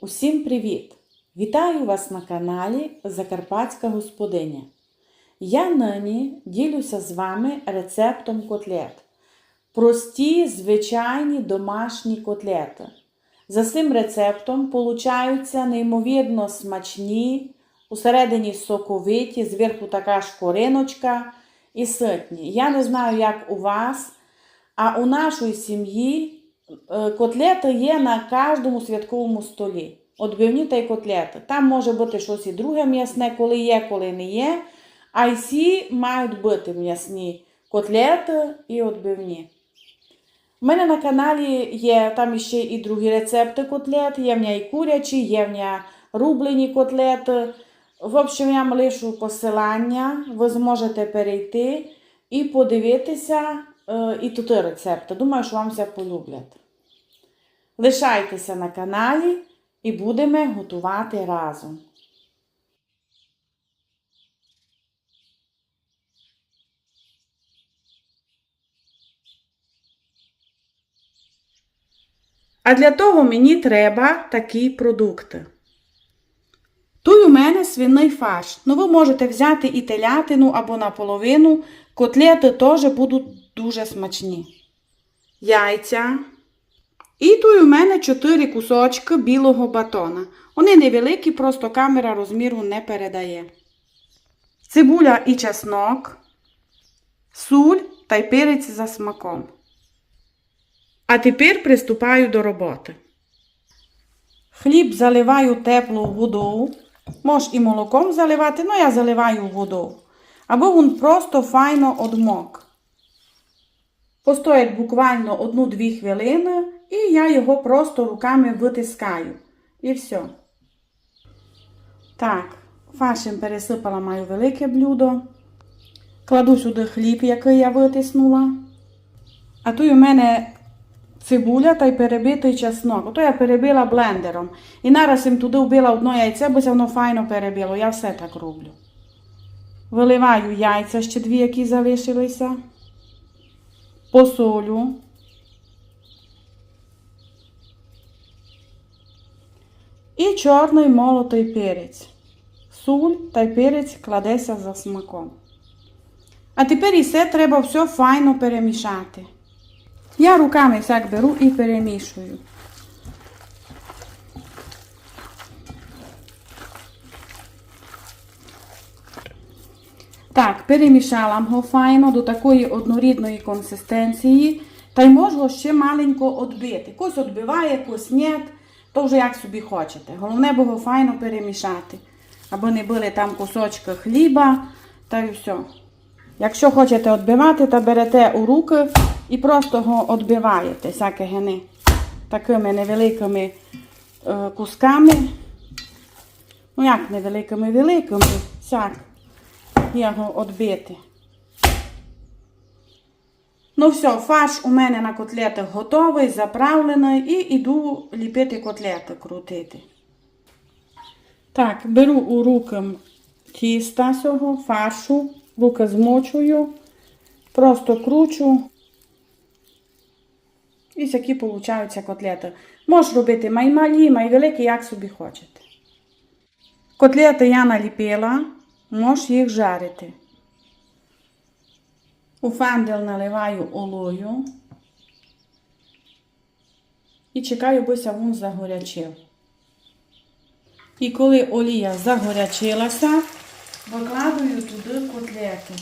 Усім привіт! Вітаю вас на каналі Закарпатська Господиня. Я нині ділюся з вами рецептом котлет. Прості, звичайні домашні котлети. За цим рецептом получаються неймовірно смачні, усередині соковиті, зверху така шкориночка і ситні. Я не знаю, як у вас, а у нашої сім'ї Е, Котлети є на кожному святковому столі. Отбивні та й котлети. Там може бути щось і друге м'ясне, коли є, коли не є. А й всі мають бути м'ясні котлети і отбивні. У мене на каналі є там ще і другі рецепти котлет, є в і курячі, є в рублені котлети. В общем, я вам лишу посилання, ви зможете перейти і подивитися і тут рецепти. Думаю, що вам все полюблять. Лишайтеся на каналі і будемо готувати разом. А для того мені треба такі продукти. Тут у мене свиний фарш. Ну, ви можете взяти і телятину або наполовину. Котлети теж будуть дуже смачні. Яйця. І тут у мене 4 кусочки білого батона. Вони невеликі, просто камера розміру не передає. Цибуля і чеснок, суль та й перець за смаком. А тепер приступаю до роботи. Хліб заливаю теплу воду. Можеш і молоком заливати, але я заливаю воду. Або він просто файно одмок. Постоять буквально 1-2 хвилини, і я його просто руками витискаю. І все. Так, фаршем пересипала маю велике блюдо. Кладу сюди хліб, який я витиснула. А тут у мене цибуля та й перебитий чеснок. Ото я перебила блендером. І нараз їм туди вбила одно яйце, бо воно файно перебило. Я все так роблю. Виливаю яйця ще дві, які залишилися. Посолю. І чорний молотий перець. Суль та перець кладеться за смаком. А тепер і все треба все файно перемішати. Я руками всяк беру і перемішую. Так, перемішала його файно до такої однорідної консистенції. Та й можу ще маленько відбити. Когось відбиває, когось ні. То вже як собі хочете. Головне було файно перемішати. Аби не були там кусочки хліба та й все. Якщо хочете відбивати, то берете у руки і просто його відбиваєте, всяке гени. Такими невеликими е, кусками. Ну як невеликими великими, всяк його відбити. Ну все, фарш у мене на котлетах готовий, заправлений і йду ліпити котлети, крутити. Так, беру у руки тіста цього, фаршу, руки змочую, просто кручу. І такі получаються котлети. Можеш робити май малі, як собі хочете. Котлети я наліпила, можеш їх жарити. У фандел наливаю олою і чекаю, бо савун загорячив. І коли олія загорячилася, викладаю туди котлети.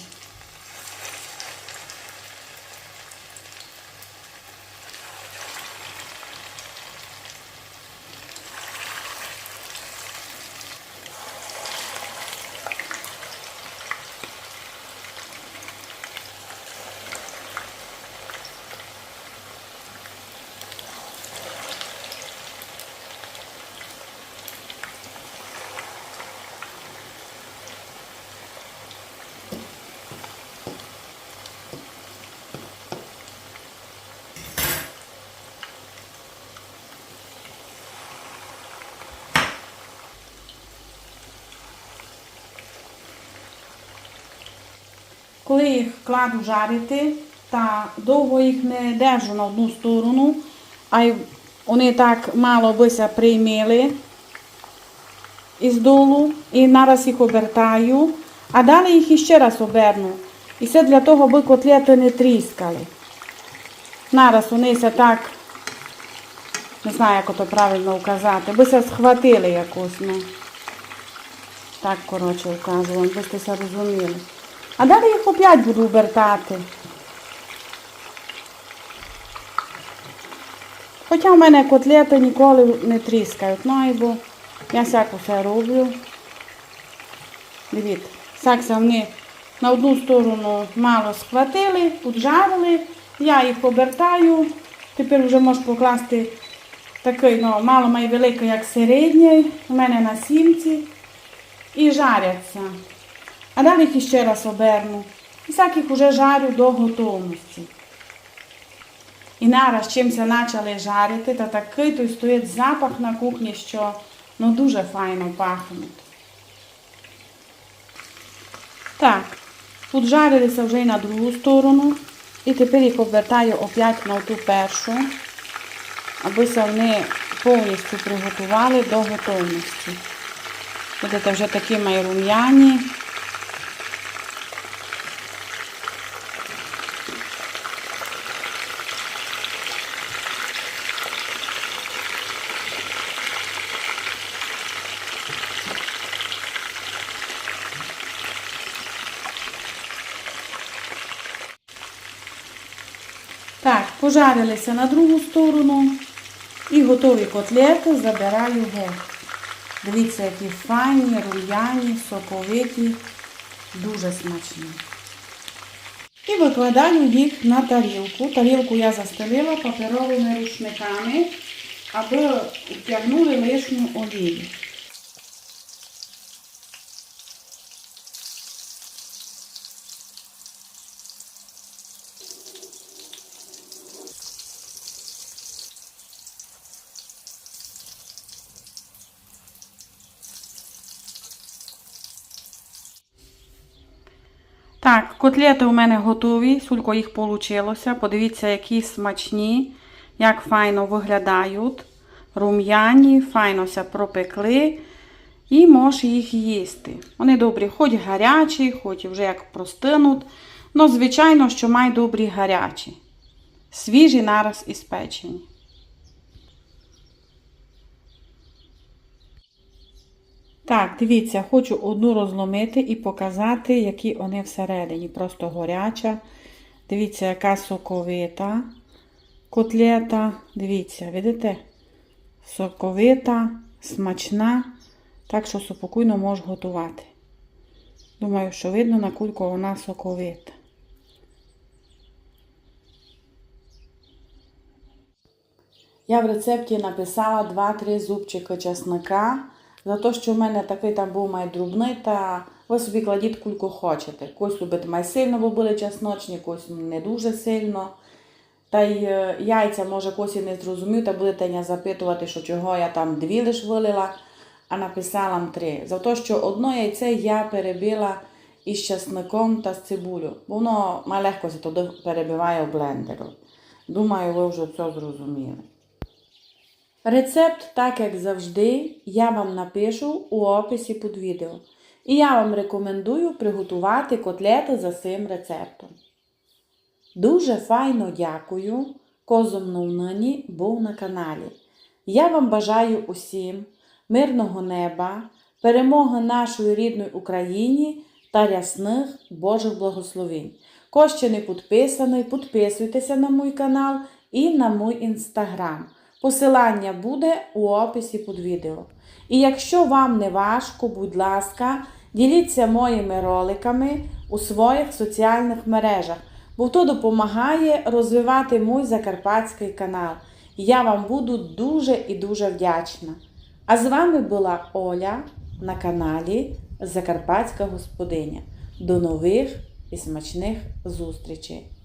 Коли їх кладу жарити, та довго їх не держу на одну сторону, а вони так мало бися приймили, із долу і нараз їх обертаю, а далі їх іще раз оберну. І все для того, аби котлети не тріскали. Нараз унися так, не знаю, як то правильно вказати, би се схватили якось, ну. Так, коротше, вказую, би сте се розуміли. А далі їх опять буду обертати. Хоча в мене котлети ніколи не тріскають, ну бо я всяко все роблю. Дивіться, сакся вони на одну сторону мало схватили, поджарили, я їх обертаю. Тепер вже можу покласти такий, ну, мало має великий, як середній, у мене на сімці. І жаряться. А далі їх іще раз оберну. І всяких вже жарю до готовності. І нараз чимся почали жарити, та такий той стоїть запах на кухні, що ну, дуже файно пахнуть. Так, поджарилися вже і на другу сторону. І тепер їх обертаю опять на ту першу, аби се вони повністю приготували до готовності. Будете вже такі мої рум'яні. Так, пожарилися на другу сторону і готові котлети забираю геть. Дивіться, які файні, рум'яні, соковиті, дуже смачні. І викладаю їх на тарілку. Тарілку я застелила паперовими рушниками, аби втягнули лишню олію. Так, котлети у мене готові, скільки їх вийшло. Подивіться, які смачні, як файно виглядають. Рум'яні, файно ся пропекли. І можеш їх їсти. Вони добрі, хоч гарячі, хоч вже як простинуть. Ну, звичайно, що май добрі гарячі. Свіжі нараз із печені. Так, дивіться, хочу одну розломити і показати, які вони всередині. Просто горяча. Дивіться, яка соковита котлета. Дивіться, видите? Соковита, смачна. Так що спокійно можеш готувати. Думаю, що видно, на кульку вона соковита. Я в рецепті написала 2-3 зубчика чесника. За те, що в мене такий там був май друбний, та ви собі кладіть кульку хочете. Когось любить май сильно, бо були чесночні, когось не дуже сильно. Та й е, яйця, може, когось і не зрозумів, та будете не запитувати, що чого я там дві лиш вилила, а написала три. За те, що одно яйце я перебила із чесником та з цибулю. Воно має легко туди перебиває в блендеру. Думаю, ви вже це зрозуміли. Рецепт, так як завжди, я вам напишу у описі під відео. І я вам рекомендую приготувати котлети за цим рецептом. Дуже файно дякую, козом нині був на каналі. Я вам бажаю усім мирного неба, перемоги нашої рідної Україні та рясних Божих благословень. Хто ще не підписаний, підписуйтеся на мій канал і на мій інстаграм. Посилання буде у описі під відео. І якщо вам не важко, будь ласка, діліться моїми роликами у своїх соціальних мережах, бо то допомагає розвивати мій закарпатський канал. Я вам буду дуже і дуже вдячна. А з вами була Оля на каналі Закарпатська Господиня. До нових і смачних зустрічей!